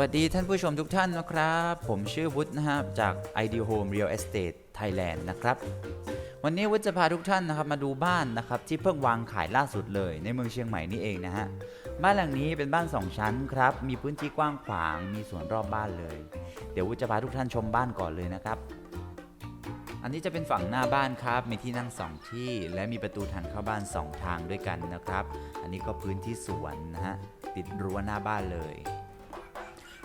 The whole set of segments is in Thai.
วัสดีท่านผู้ชมทุกท่านนะครับ ผมชื่อวุฒินะครับ จาก ID Home Real Estate Thailand นะครับ วันนี้วุฒิจะพาทุกท่านนะครับมาดูบ้านนะครับที่เพิ่งวางขายล่าสุดเลยในเมืองเชียงใหม่นี่เองนะฮะ บ้านหลังนี้เป็นบ้าน 2 ชั้นครับ มีพื้นที่กว้างขวาง มีสวนรอบบ้านเลย เดี๋ยววุฒิจะพาทุกท่านชมบ้านก่อนเลยนะครับ อันนี้จะเป็นฝั่งหน้าบ้านครับ มีที่นั่งสองที่ และมีประตูทางเข้าบ้านสองทางด้วยกันนะครับ อันนี้ก็พื้นที่สวนนะฮะ ติดรั้วหน้าบ้านเลย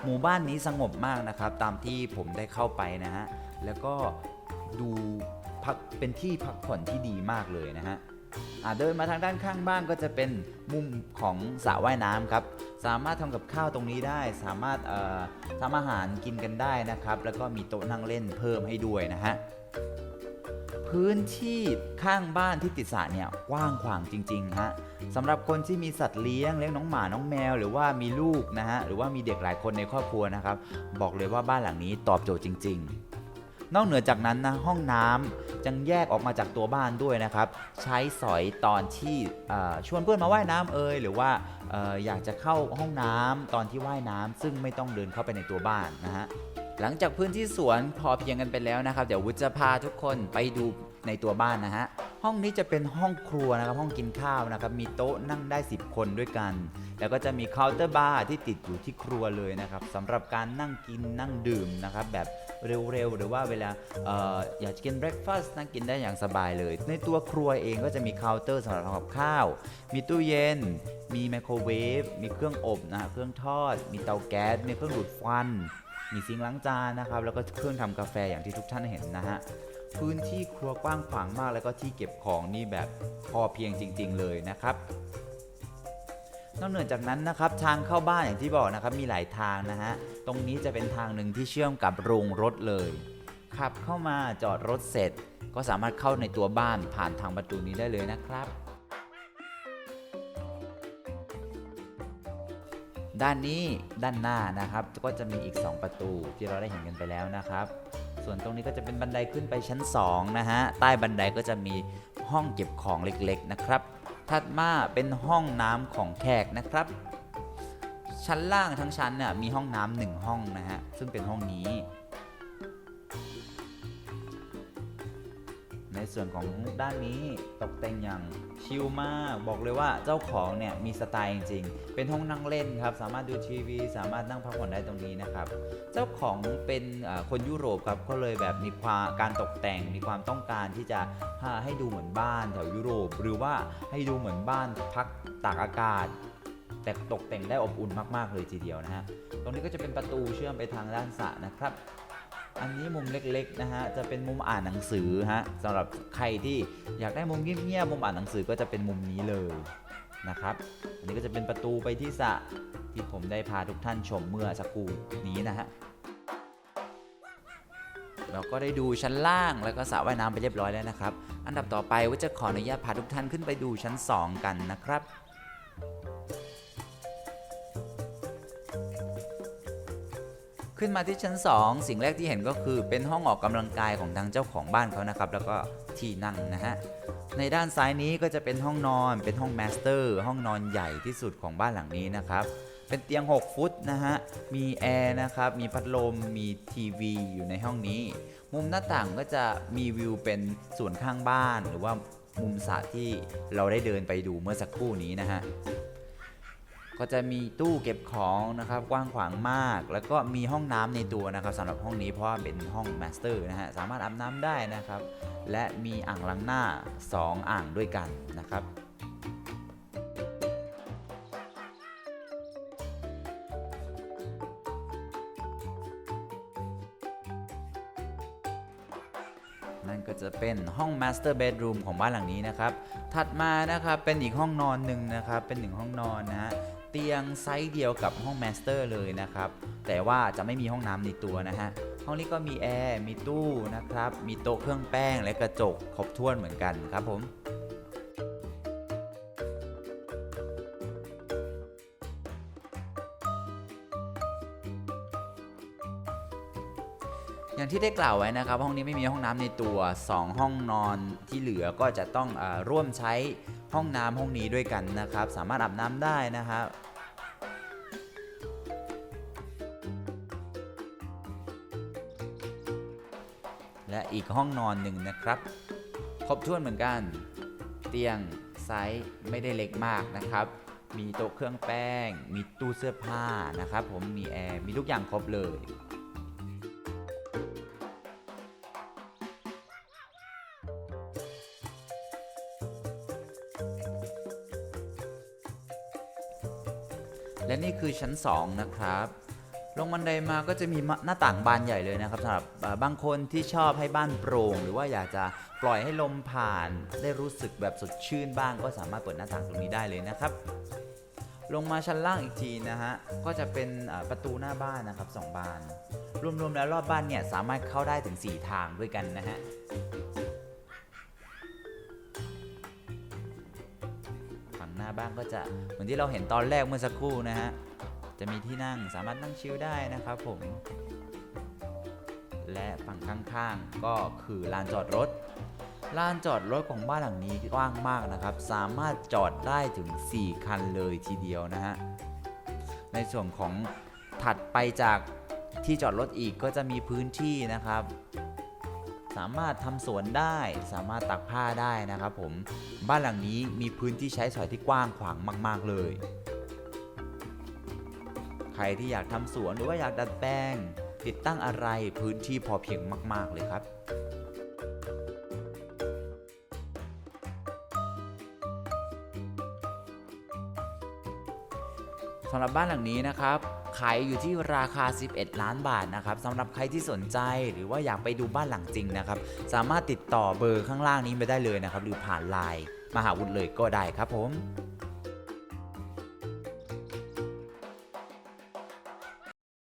หมู่บ้านนี้สงบมากนะครับ ตามที่ผมได้เข้าไปนะฮะ แล้วก็ดูพักเป็นที่พักผ่อนที่ดีมากเลยนะฮะเดินมาทางด้านข้างบ้านก็จะเป็นมุมของสระว่ายน้ำครับ สามารถทำกับข้าวตรงนี้ได้ สามารถทำอาหารกินกันได้นะครับ แล้วก็มีโต๊ะนั่งเล่นเพิ่มให้ด้วยนะฮะ พื้นที่ข้างบ้านที่ติดสระเนี่ยกว้างขวางจริงๆฮะสำหรับคนที่มีสัตว์เลี้ยงเลี้ยงน้องหมาน้องแมว หรือว่ามีลูกนะฮะหรือว่ามีเด็กหลายคนในครอบครัวนะครับ บอกเลยว่าบ้านหลังนี้ตอบโจทย์จริง ๆนอกเหนือจากนั้นนะห้องน้ำจังแยกออกมาจากตัวบ้านด้วยนะครับ ใช้สอยตอนที่ชวนเพื่อนมาว่ายน้ำเอยหรือว่าอออยากจะเข้าห้องน้ำตอนที่ว่ายน้ำซึ่งไม่ต้องเดินเข้าไปในตัวบ้านนะฮะ หลังจากพื้นที่สวนพอเพียงกันไปแล้วนะครับ เดี๋ยววุฒิจะพาทุกคนไปดูในตัวบ้านนะฮะ ห้องนี้จะเป็นห้องครัวนะครับ ห้องกินข้าวนะครับ มีโต๊ะนั่งได้ 10 คนด้วยกัน แล้วก็จะมีเคาน์เตอร์บาร์ที่ติดอยู่ที่ครัวเลยนะครับสำหรับการนั่งกินนั่งดื่มนะครับ แบบเร็วๆ หรือว่าเวลาอออยากจะกินเบรคฟาสต์นั่งกินได้อย่างสบายเลย ในตัวครัวเองก็จะมีเคาน์เตอร์สำหรับทำกับข้าว มีตู้เย็น มีไมโครเวฟ มีเครื่องอบนะฮะเครื่องทอด มีเตาแก๊ส มีเครื่องดูดควัน มีซิงค์ล้างจานนะครับ แล้วก็เครื่องทำกาแฟอย่างที่ทุกท่านเห็นนะฮะพื้นที่ครัวกว้างขวางมากแล้วก็ที่เก็บของนี่แบบพอเพียงจริง ๆ เลยนะครับนอกเหนือจากนั้นนะครับทางเข้าบ้านอย่างที่บอกนะครับมีหลายทางนะฮะตรงนี้จะเป็นทางหนึ่งที่เชื่อมกับโรงรถเลยขับเข้ามาจอดรถเสร็จ ก็สามารถเข้าในตัวบ้านผ่านทางประตูนี้ได้เลยนะครับ ด้านนี้ด้านหน้านะครับ ก็จะมีอีก 2 ประตูที่เราได้เห็นกันไปแล้วนะครับ ส่วนตรงนี้ก็จะเป็นบันไดขึ้นไปชั้น 2 นะฮะ ใต้บันไดก็จะมีห้องเก็บของเล็กๆนะครับ ถัดมาเป็นห้องน้ำของแขกนะครับ ชั้นล่างทั้งชั้นเนี่ยมีห้องน้ำหนึ่งห้องนะฮะ ซึ่งเป็นห้องนี้ ในส่วนของด้านนี้ตกแต่งอย่างชิลมาก บอกเลยว่าเจ้าของเนี่ยมีสไตล์จริงๆ เป็นห้องนั่งเล่นครับ สามารถดูทีวี สามารถนั่งพักผ่อนได้ตรงนี้นะครับ เจ้าของเป็นคนยุโรปครับ ก็เลยแบบมีความการตกแต่ง มีความต้องการที่จะให้ดูเหมือนบ้านแถวยุโรป หรือว่าให้ดูเหมือนบ้านพักตากอากาศแต่ตกแต่งได้อบอุ่นมากๆเลยทีเดียวนะฮะ ตรงนี้ก็จะเป็นประตูเชื่อมไปทางด้านสระนะครับ อันนี้มุมเล็กๆนะฮะจะเป็นมุมอ่านหนังสือฮะสำหรับใครที่อยากได้มุมเงียบๆมุมอ่านหนังสือก็จะเป็นมุมนี้เลยนะครับ อันนี้ก็จะเป็นประตูไปที่สระที่ผมได้พาทุกท่านชมเมื่อสักครู่นี้นะฮะเราก็ได้ดูชั้นล่างแล้วก็สระว่ายน้ำไปเรียบร้อยแล้วนะครับ อันดับต่อไปว่าจะขออนุญาตพาทุกท่านขึ้นไปดูชั้น 2 กันนะครับ ขึ้นมาที่ชั้น 2 สิ่งแรกที่เห็นก็คือเป็นห้องออกกำลังกายของทางเจ้าของบ้านเขานะครับ แล้วก็ที่นั่งนะฮะ ในด้านซ้ายนี้ก็จะเป็นห้องนอน เป็นห้องแมสเตอร์ ห้องนอนใหญ่ที่สุดของบ้านหลังนี้นะครับ เป็นเตียง 6 ฟุตนะฮะ มีแอร์นะครับ มีพัดลม มีทีวีอยู่ในห้องนี้ มุมหน้าต่างก็จะมีวิวเป็นส่วนข้างบ้าน หรือว่ามุมสระที่เราได้เดินไปดูเมื่อสักครู่นี้นะฮะ ก็จะมีตู้เก็บของนะครับกว้างขวางมาก แล้วก็มีห้องน้ำในตัวนะครับสำหรับห้องนี้เพราะว่าเป็นห้องมาสเตอร์นะฮะสามารถอาบน้ำได้นะครับ และมีอ่างล้างหน้า 2 อ่างด้วยกันนะครับนั่นก็จะเป็นห้อง Master Bedroom ของบ้านหลังนี้นะครับ ถัดมานะครับเป็นอีกห้องนอนหนึ่งนะครับ เป็นหนึ่งห้องนอนนะฮะ เตียงไซส์เดียวกับห้อง Master เลยนะครับ แต่ว่าจะไม่มีห้องน้ำในตัวนะฮะ ห้องนี้ก็มีแอร์ มีตู้นะครับ มีโต๊ะเครื่องแป้งและกระจกครบถ้วนเหมือนกันครับผมอย่างที่ได้กล่าวไว้นะครับ ห้องนี้ไม่มีห้องน้ำในตัว 2 ห้องนอนที่เหลือก็จะต้องอร่วมใช้ ห้องน้ำห้องนี้ด้วยกันนะครับ สามารถอาบน้ำได้นะครับและอีกห้องนอนหนึ่งนะครับ ครบถ้วนเหมือนกัน เตียงไซส์ไม่ได้เล็กมากนะครับ มีโต๊ะเครื่องแป้ง มีตู้เสื้อผ้านะครับ ผมมีแอร์มีทุกอย่างครบเลย และนี่คือชั้น 2 นะครับ ลงบันไดมาก็จะมีหน้าต่างบานใหญ่เลยนะครับสำหรับบางคนที่ชอบให้บ้านโปร่ง หรือว่าอยากจะปล่อยให้ลมผ่าน ได้รู้สึกแบบสดชื่นบ้าง ก็สามารถเปิดหน้าต่างตรงนี้ได้เลยนะครับ ลงมาชั้นล่างอีกทีนะฮะก็จะเป็นประตูหน้าบ้านนะครับสองบาน รวมๆแล้วรอบบ้านเนี่ยสามารถเข้าได้ถึง 4 ทางด้วยกันนะฮะ หน้าบ้านก็จะเหมือนที่เราเห็นตอนแรกเมื่อสักครู่นะฮะจะมีที่นั่งสามารถนั่งชิลได้นะครับผม และฝั่งข้างๆก็คือลานจอดรถลานจอดรถของบ้านหลังนี้กว้างมากนะครับ สามารถจอดได้ถึง 4 คันเลยทีเดียวนะฮะ ในส่วนของถัดไปจากที่จอดรถอีกก็จะมีพื้นที่นะครับ สามารถทำสวนได้ สามารถตักผ้าได้นะครับผมบ้านหลังนี้มีพื้นที่ใช้สอยที่กว้างขวางมาก ๆ เลย ใครที่อยากทำสวนหรือว่าอยากดัดแปลง ติดตั้งอะไรพื้นที่พอเพียงมาก ๆ เลยครับสำหรับบ้านหลังนี้นะครับ ขายอยู่ที่ราคา 11 ล้านบาทนะครับสำหรับใครที่สนใจหรือว่าอยากไปดูบ้านหลังจริงนะครับ สามารถติดต่อเบอร์ข้างล่างนี้ไปได้เลยนะครับ หรือผ่านไลน์มหาวุฒิเลยก็ได้ครับผม